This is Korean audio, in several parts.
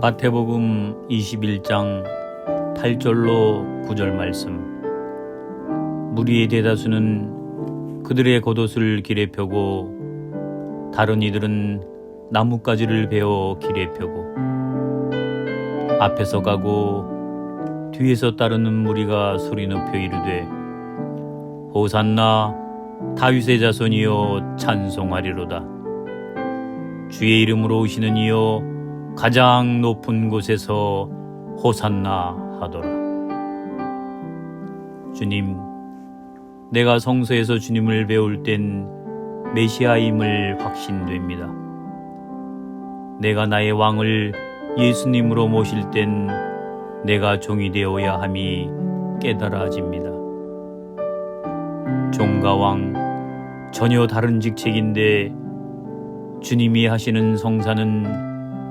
마태복음 21장 8절로 9절 말씀. 무리의 대다수는 그들의 겉옷을 길에 펴고 다른 이들은 나뭇가지를 베어 길에 펴고 앞에서 가고 뒤에서 따르는 무리가 소리 높여 이르되 호산나 다윗의 자손이여 찬송하리로다. 주의 이름으로 오시는 이여 가장 높은 곳에서 호산나 하더라 주님 내가 성서에서 주님을 배울 땐 메시아임을 확신됩니다 내가 나의 왕을 예수님으로 모실 땐 내가 종이 되어야 함이 깨달아집니다. 종과 왕 전혀 다른 직책인데 주님이 하시는 성사는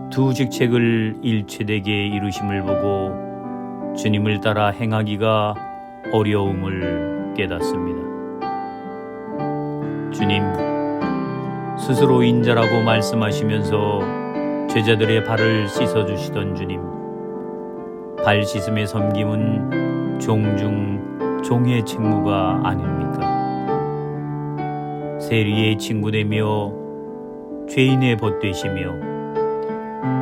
두 직책을 일체되게 이루심을 보고 주님을 따라 행하기가 어려움을 깨닫습니다. 주님 스스로 인자라고 말씀하시면서 제자들의 발을 씻어주시던 주님. 발 씻음의 섬김은 종중 종의 책무가 아닙니까? 세리의 친구 되며 죄인의 벗되시며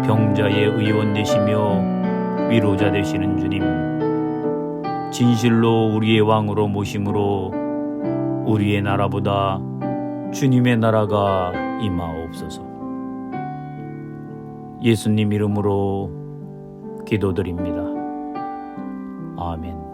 병자의 의원 되시며 위로자 되시는 주님. 진실로 우리의 왕으로 모심으로 우리의 나라보다 주님의 나라가 임하옵소서. 예수님 이름으로 기도드립니다. 아멘.